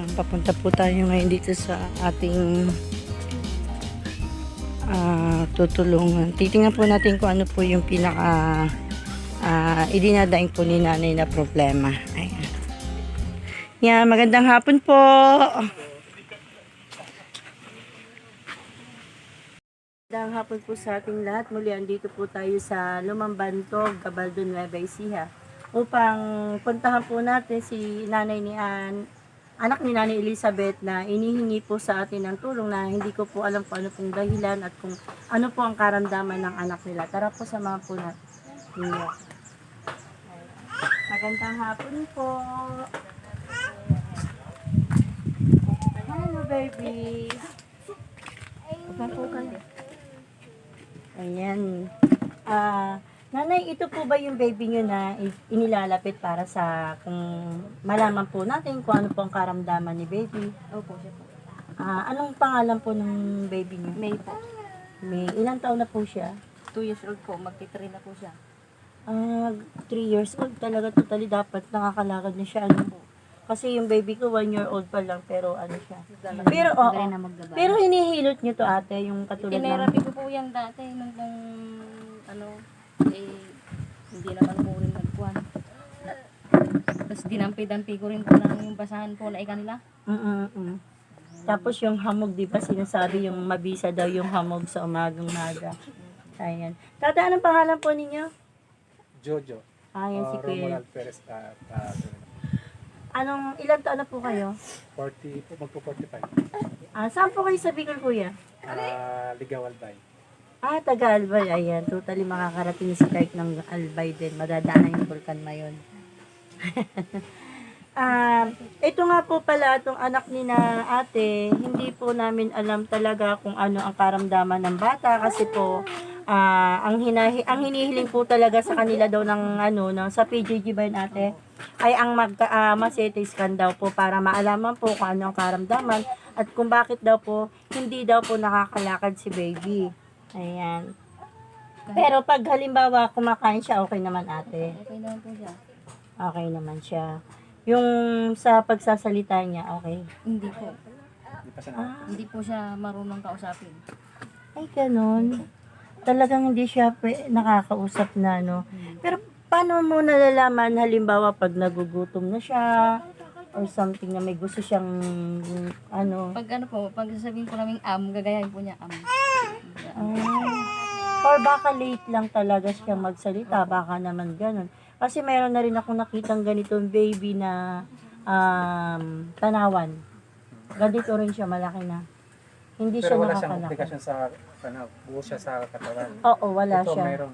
Ayan, papunta po tayo ngayon dito sa ating ah, tutulungan. Titingnan po natin kung ano po yung pinaka uh, idinadaing po ni nanay na problema. Ayan. Yan, magandang hapon po. Magandang hapon po sa ating lahat. Muli, andito po tayo sa Lumambantog, Gabaldo, Nueva Ecija upang puntahan po natin si nanay ni Ann, anak ni nanay Elizabeth na inihingi po sa atin ng tulong na hindi ko po alam kung ano pong dahilan at kung ano po ang karamdaman ng anak nila. Tara po sa mga po natin. Magandang hapon po. Hello, baby. Upan. Ayan. Ah, nanay, ito po ba yung baby nyo na inilalapit para sa kung malaman po natin kung ano po ang karamdaman ni baby? Opo, siya po. Ah, anong pangalan po ng baby nyo? May po. May ilang taon na po siya? 2 years old po. Magtitrain na po siya. Ah, 3 years old talaga totally dapat nakakalakad na siya ano po. Kasi yung baby ko 1 year old pa lang pero ano siya. Pero oo. Magaling na magdaba. Pero hinihilot nyo to ate yung katulad ng Tinerapy ko po yan dati nung kung ano, eh, hindi naman po rin nagkuhan. Tapos dinampi-dampi ko rin po ng yung basahan po na ikanila. Mm-mm. Tapos yung hamog, di ba, sinasabi yung mabisa daw yung hamog sa umagang maga. Ayan. Tata, anong pangalan po ninyo? Jojo. Ayan si uh, Kuya. Romuald Perez. Uh, uh, Anong, ilang taon na po kayo? 40, po, magpo 45. Ah, saan po kayo sa Bicol, Kuya? Uh, Ligaw Albay. Ah, taga Albay. Ayan, totally makakarating si Clark ng Albay din. Madadaanan yung Vulcan Mayon. Ah, ito nga po pala, itong anak ni na ate, hindi po namin alam talaga kung ano ang karamdaman ng bata kasi po ah, ang hinahi ang hinihiling po talaga sa kanila daw ng ano ng sa PJG ba yun ate ay ang mag uh, scan daw po para maalaman po kung ano ang karamdaman at kung bakit daw po hindi daw po nakakalakad si baby. Ayan. Pero pag halimbawa kumakain siya, okay naman ate. Okay naman po siya. Okay naman siya. Yung sa pagsasalita niya, okay. Hindi po. Ah, Hindi po siya marunong kausapin. ay ganun. Talagang hindi siya pwe- nakakausap na, no? Pero paano mo nalalaman, halimbawa, pag nagugutom na siya, or something na may gusto siyang, ano, Pag ano po, pag sasabihin po namin am, gagayahin po niya am. Ah, or baka late lang talaga siya magsalita, baka naman ganun. Kasi meron na rin ako nakitang ganitong baby na um, tanawan. Ganito rin siya, malaki na. Hindi siya Pero wala siyang nakakalaki. komplikasyon sa, ano, buo siya sa katawan. Oo, wala Ito siya. meron.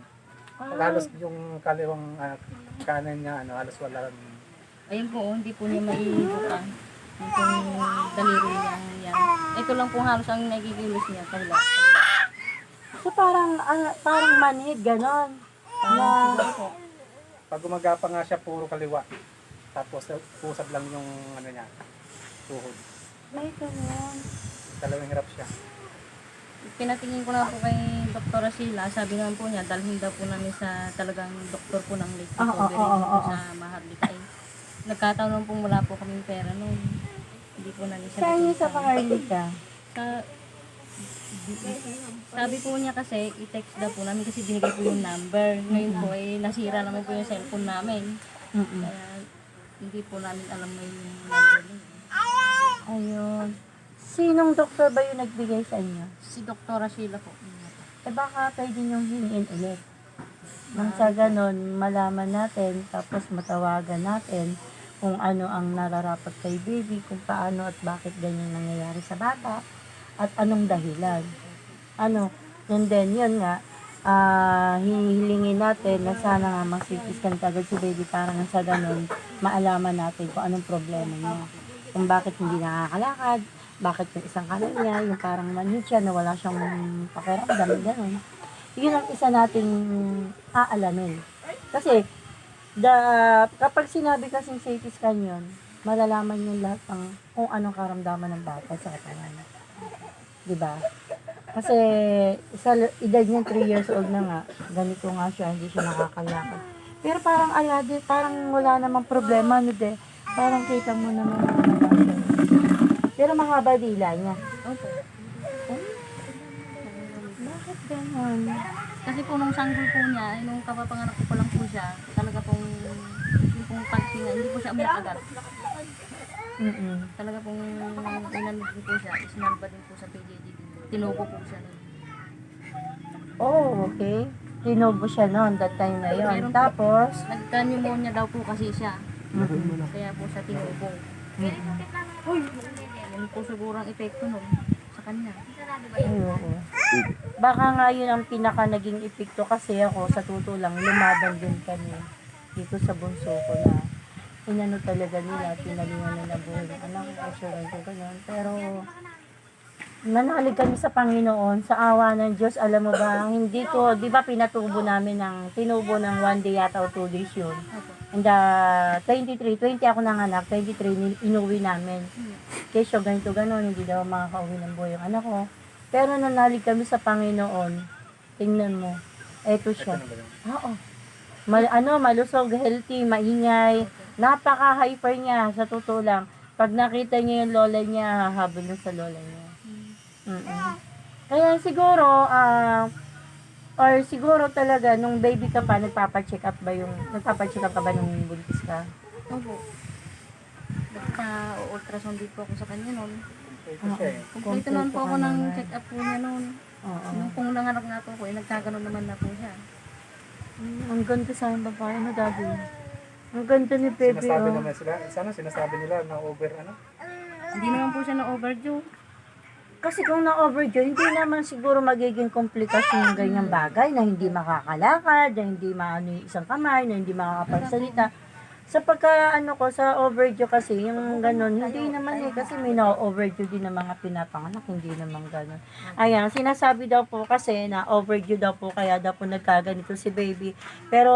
Ah, Halos yung kaliwang uh, kanan niya, ano, halos wala. Ayun po, hindi po niya maiibukan. Yung daliri niya. Yan. Ito lang po halos ang nagigilos niya. Kabila. So parang ah, parang manhid ganon. Na po. Pag gumagapa nga siya, puro kaliwa. Tapos pusab lang yung ano niya, tuhod. may ganon. Talagang hirap siya. Pinatingin ko na po kay Dr. Sheila, sabi naman po niya, dalhin daw po namin sa talagang doktor po ng late recovery oo, po oo, sa Maharlika. Eh, nagkataon naman pong wala po kaming pera noon. Hindi po namin siya Saan niyo sa nakita. Paharlika? Sa, sabi po niya kasi, i-text daw po namin kasi binigay po yung number. Ngayon po ay nasira naman po yung cellphone namin. Mm Kaya hindi po namin alam may number niya. Ayun. Sinong doktor ba yung nagbigay sa inyo? Si Dr. Sheila po. Eh baka pwede niyong hingin ulit. Nang sa ganon, malaman natin, tapos matawagan natin kung ano ang nararapat kay baby, kung paano at bakit ganyan nangyayari sa bata, at anong dahilan. Ano, and then yun nga, ah hihilingin natin na sana nga masitiskan kagad si baby para nga sa ganon, maalaman natin kung anong problema niya. Kung bakit hindi nakakalakad, bakit yung isang kanan niya, yung parang manhid siya na wala siyang pakiramdam, gano'n. Yun ang isa nating aalamin. Kasi, the, kapag sinabi kasing CT scan yun, malalaman yung lahat ng kung anong karamdaman ng bata sa katawan. Di ba? Kasi, sa edad niya 3 years old na nga, ganito nga siya, hindi siya nakakalakad. Pero parang ala, di, parang wala namang problema, no de. Parang kita mo naman. Pero mahaba dila niya. Opo. Bakit ganon? Kasi po nung sanggol po niya, nung kapapanganak ko pa lang po siya, talaga pong yung pong pagtinga, hindi po siya umiyak agad. Mm-mm. Talaga pong inano din po siya, isinalba din po sa PJD. Tinubo po siya. nun. Oh, okay. Tinubo siya noon, that time na yun. Meron po. Tapos, Nagka-pneumonia daw po kasi siya. mm Kaya po siya tinubo. Yan po siguro ang epekto nun sa kanya. Ay, oo. Baka nga yun ang pinaka naging epekto kasi ako sa totoo lang, lumaban din kami dito sa bunso ko na inano talaga nila, pinalingan na na buhay ng anak ko, siya ganito, ganun. Pero, manalig kami sa Panginoon, sa awa ng Diyos, alam mo ba, hindi ko, di ba pinatubo namin ng, tinubo ng one day yata o two days yun. And uh, 23, 20 ako nanganak, 23 ni- inuwi namin. Kesyo ganito ganon, hindi daw makakauwi ng buhay ang anak ko. Pero nanalig kami sa Panginoon, tingnan mo, eto siya. Oo. Mal, ano, malusog, healthy, maingay. Napaka-hyper niya, sa totoo lang. Pag nakita niya yung lola niya, hahabol na sa lola niya. Mm-mm. Kaya siguro, ah, or siguro talaga, nung baby ka pa, nagpapacheck up ba yung, nagpapacheck up ka ba nung buntis ka? Opo. Nagpa-ultrasound din po ako sa kanya noon. Ito siya eh. Kompleto naman po ako ng check-up po niya noon. Oo. Nung pong nanganak nga po ko, eh, nagkaganon naman na po siya. Mm, ang ganda sa babae, no, daddy? Ang ganda ni Pepe, Sinasabi oh. naman sila, sana sinasabi nila na over ano. Hindi naman po siya na overdue. Kasi kung na-overdue, hindi naman siguro magiging komplikasyon yung ganyang bagay na hindi makakalakad, na hindi maano yung isang kamay, na hindi makakapagsalita. Sa pagka ano ko, sa overdue kasi, yung ganun, hindi naman eh, kasi may na-overdue din ng mga pinapanganak, hindi naman ganun. Ayan, sinasabi daw po kasi na overdue daw po, kaya daw po nagkaganito si baby. Pero,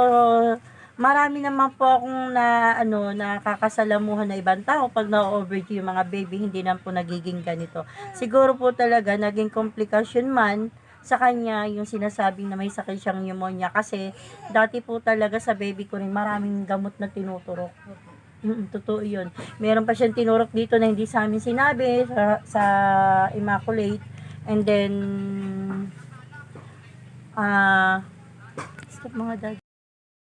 marami naman po akong na ano nakakasalamuhan na ibang tao pag na-overdue yung mga baby hindi naman po nagiging ganito. Siguro po talaga naging komplikasyon man sa kanya yung sinasabing na may sakit siyang pneumonia kasi dati po talaga sa baby ko rin maraming gamot na tinuturok. Mm, totoo yun. Meron pa siyang tinurok dito na hindi sa amin sinabi sa, sa Immaculate. And then, ah, stop mga dad.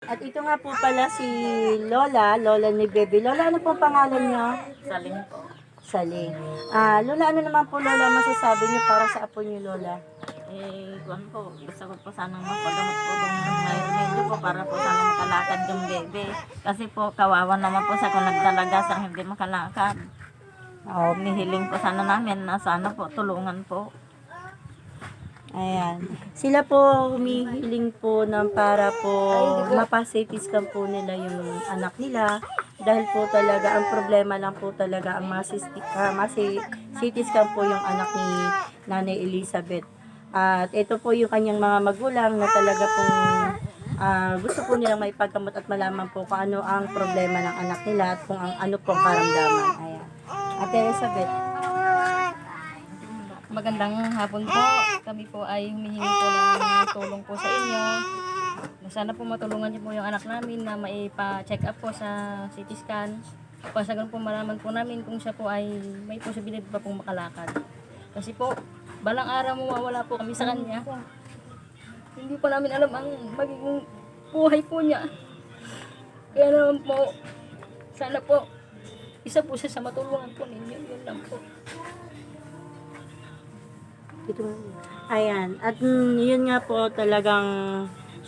At ito nga po pala si Lola, Lola ni Baby. Lola, ano po pangalan niya? Saling po. Saling. Ah, Lola, ano naman po Lola masasabi niyo para sa apo niyo Lola? Eh, kuwan po, gusto ko po sanang mapagamot po kung may remedyo po para po sana makalakad yung bebe. Kasi po, kawawa naman po sa kung nagdalaga sa hindi makalakad. Oh, Nihiling po sana namin na sana po tulungan po. Ayan. Sila po humihiling po ng para po mapasitis scan po nila yung anak nila. Dahil po talaga, ang problema lang po talaga, ang masisti, uh, masi, CT scan po yung anak ni Nanay Elizabeth. At ito po yung kanyang mga magulang na talaga pong ah, gusto po nilang may pagkamot at malaman po kung ano ang problema ng anak nila at kung ang ano pong karamdaman. Ayan. Ate Elizabeth, Magandang hapon po. Kami po ay humihingi po ng tulong po sa inyo. Na Sana po matulungan niyo po yung anak namin na maipa-check up po sa CT scan. Para sa ganun po malaman po namin kung siya po ay may posibilidad pa pong makalakad. Kasi po, balang araw mawawala po kami sa kanya. Hindi po namin alam ang magiging buhay po niya. Kaya naman po, sana po, isa po siya sa matulungan po ninyo. Yun lang po. Ayan. At yun nga po talagang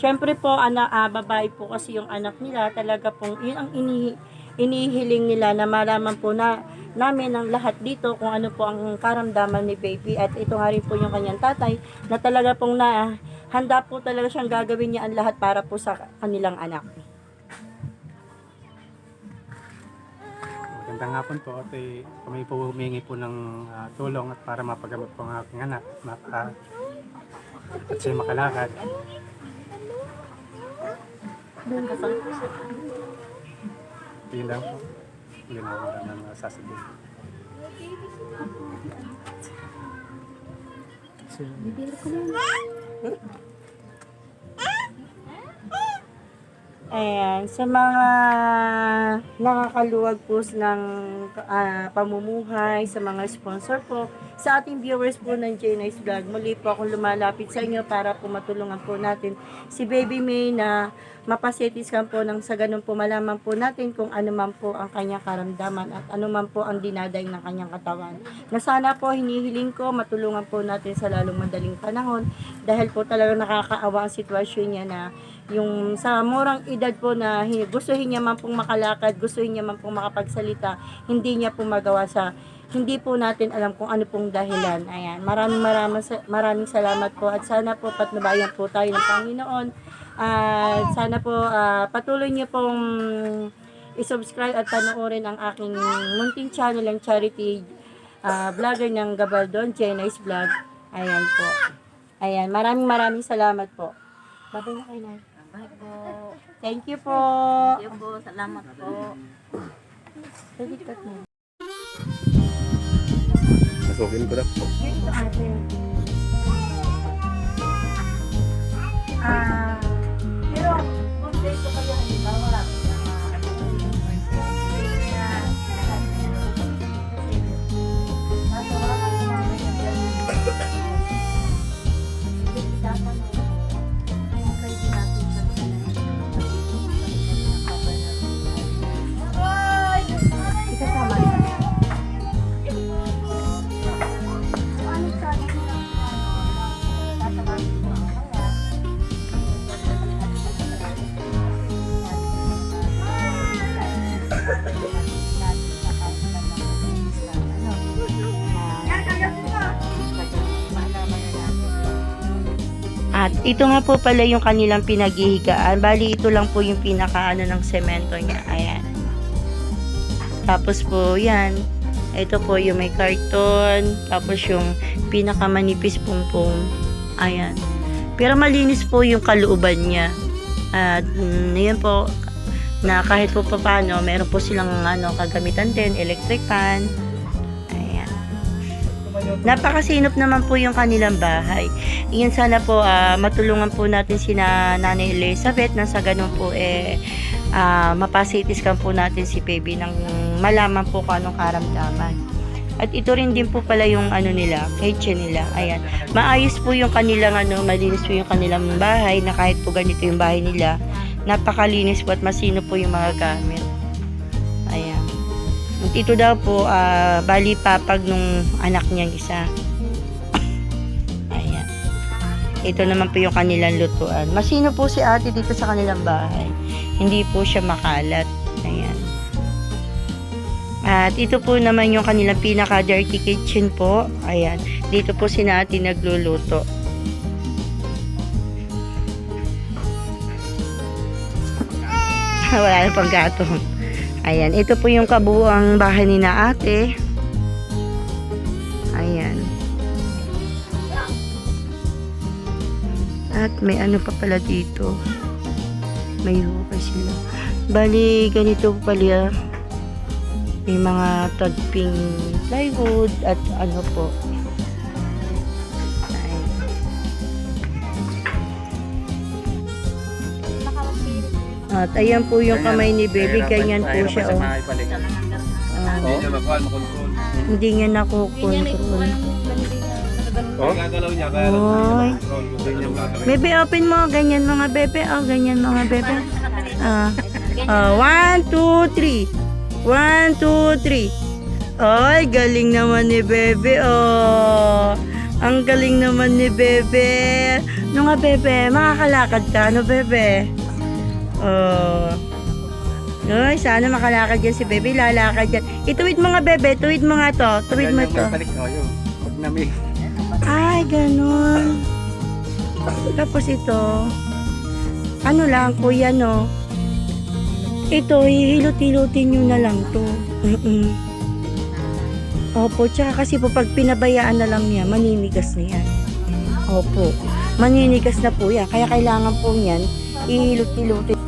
Siyempre po, ana, ah, babae po kasi yung anak nila, talaga pong, yun ang ini, inihiling nila na malaman po na namin ang lahat dito kung ano po ang karamdaman ni baby at ito nga rin po yung kanyang tatay na talaga pong na handa po talaga siyang gagawin niya ang lahat para po sa kanilang anak. Magandang hapon po at eh, kami po humingi po ng ah, tulong at para mapagamot po ang aking anak. Maka, at siya makalakad. Yun lang po. Yun ang wala nang sasabihin. Ayan, sa mga nakakaluwag po ng ah, pamumuhay, sa mga sponsor po, sa ating viewers po ng J Nice Vlog, muli po akong lumalapit sa inyo para po matulungan po natin si Baby May na mapasitiskan po ng sa ganun po malaman po natin kung ano man po ang kanyang karamdaman at ano man po ang dinaday ng kanyang katawan. Na sana po hinihiling ko matulungan po natin sa lalong madaling panahon dahil po talaga nakakaawa ang sitwasyon niya na yung sa murang edad po na hi- gustuhin niya man pong makalakad, gustuhin niya man pong makapagsalita, hindi niya po magawa sa hindi po natin alam kung ano pong dahilan. Ayan. Maraming maraming maraming salamat po at sana po patnubayan po tayo ng Panginoon. At sana po ah, patuloy niyo pong i-subscribe at panoorin ang aking munting channel ang charity ah, vlogger ng Gabaldon, Jenny's Vlog. Ayan po. Ayan, maraming maraming salamat po. Babay na kayo na. Bye po. Thank you po. Thank you po. Salamat po. Masukin ko na po. Ah, pero kung dito kayo halimbawa, ito nga po pala yung kanilang pinaghihigaan. Bali, ito lang po yung pinakaano ng semento niya. Ayan. Tapos po, yan. Ito po yung may karton. Tapos yung pinakamanipis pong Ayan. Pero malinis po yung kalooban niya. At mm, yun po, na kahit po paano, meron po silang ano, kagamitan din, electric fan. Napakasinop naman po yung kanilang bahay. Iyan sana po ah, matulungan po natin si na Nanay Elizabeth na sa ganun po eh ah, mapasitiskan po natin si baby nang malaman po kung anong karamdaman. At ito rin din po pala yung ano nila, kitchen nila. Ayan. Maayos po yung kanilang ano, malinis po yung kanilang bahay na kahit po ganito yung bahay nila, napakalinis po at masino po yung mga gamit. Ito daw po, ah, bali papag nung anak niyang isa. Ayan. Ito naman po yung kanilang lutuan. Masino po si ate dito sa kanilang bahay. Hindi po siya makalat. Ayan. At ito po naman yung kanilang pinaka-dirty kitchen po. Ayan. Dito po si ate nagluluto. Wala na pang gato. Ayan. Ito po yung kabuuang bahay ni na ate. Ayan. At may ano pa pala dito. May hukay sila. Bali, ganito pala. May mga tagping plywood at ano po. At ayan po yung kamay ni baby. Ganyan po siya. Oh. Ah, Hindi niya makuha, makontrol. hindi niya nakukontrol. Oh? Oy. Bebe, open mo. Ganyan mga bebe. Oh, ganyan mga bebe. Ah. Ah, one, two, three. One, two, three. Ay, galing naman ni bebe. Oh. Ang galing naman ni bebe. No nga bebe, makakalakad ka. No bebe? Oh. Ay, sana makalakad yan si bebe. Lalakad yan. Ituwid mo nga bebe. Tuwid mo nga to. Tuwid mo to. balik yun. Pag nami, Ay, ganun. Tapos ito, ano lang, kuya, no? Ito, hihilot-hilutin nyo na lang to. Mm-mm. Opo, tsaka kasi po pag pinabayaan na lang niya, maninigas na yan. Opo, maninigas na po yan. Kaya kailangan po niyan, ihilot-hilutin